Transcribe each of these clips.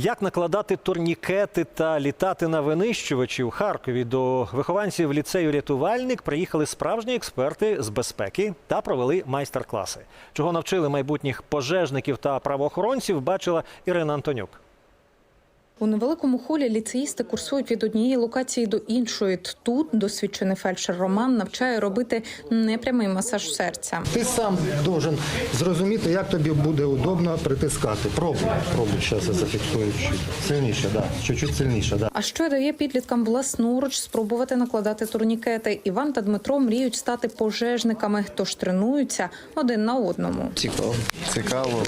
Як накладати турнікети та літати на винищувачі в Харкові до вихованців ліцею рятувальник приїхали справжні експерти з безпеки та провели майстер-класи. Чого навчили майбутніх пожежників та правоохоронців, бачила Ірина Антонюк. У невеликому холі ліцеїсти курсують від однієї локації до іншої. Тут досвідчений фельдшер Роман навчає робити непрямий масаж серця. Ти сам должен зрозуміти, як тобі буде удобно притискати. Пробуй, пробуй, зараз я зафіксую. Сильніше, да. Чуть-чуть сильніше, да. А що дає підліткам власноруч спробувати накладати турнікети? Іван та Дмитро мріють стати пожежниками, тож тренуються один на одному. Цікаво. Цікаво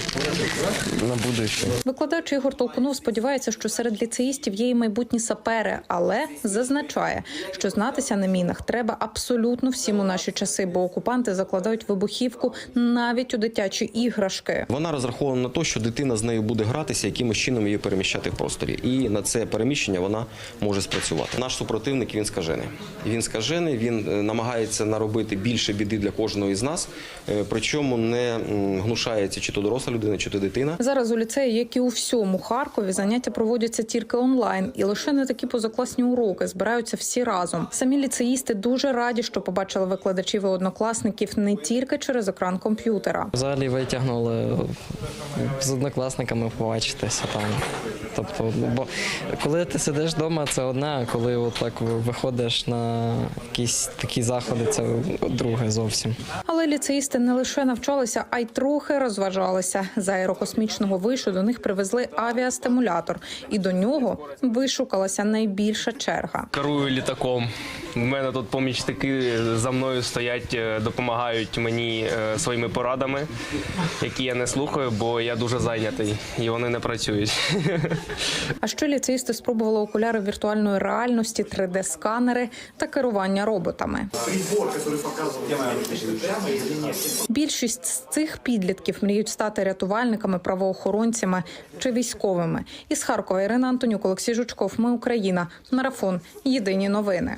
на будущее. Викладач Ігор Толкунов сподівається, що серед ліцеїстів є і майбутні сапери, але зазначає, що знатися на мінах треба абсолютно всім у наші часи, бо окупанти закладають вибухівку навіть у дитячі іграшки. Вона розрахована на те, що дитина з нею буде гратися, якимось чином її переміщати в просторі. І на це переміщення вона може спрацювати. Наш супротивник він скажений. Він скажений, він е, намагається наробити більше біди для кожного із нас, е, причому не гнушається чи то доросла людина, чи то дитина. Зараз у ліцеї, як і у всьому Харкові, заняття проводяться тільки онлайн, і лише на такі позакласні уроки збираються всі разом. Самі ліцеїсти дуже раді, що побачили викладачів і однокласників не тільки через екран комп'ютера. Взагалі витягнули з однокласниками побачитися там. Тобто, бо коли ти сидиш вдома, це одне, а коли отак виходиш на якісь такі заходи, це друге зовсім. Але ліцеїсти не лише навчалися, а й трохи розважалися. З аерокосмічного вишу до них привезли авіастимулятор, і до нього вишукалася найбільша черга. керую літаком. У мене тут помічники за мною стоять, е, допомагають мені е, своїми порадами, які я не слухаю, бо я дуже зайнятий і вони не працюють. А ще ліцеїсти спробували окуляри віртуальної реальності, 3D-сканери та керування роботами. Більшість з цих підлітків мріють стати рятувальниками, правоохоронцями чи військовими. Із Харкова Ірина Антонюк, Олексій Жучков. Ми Україна. Марафон. Єдині новини.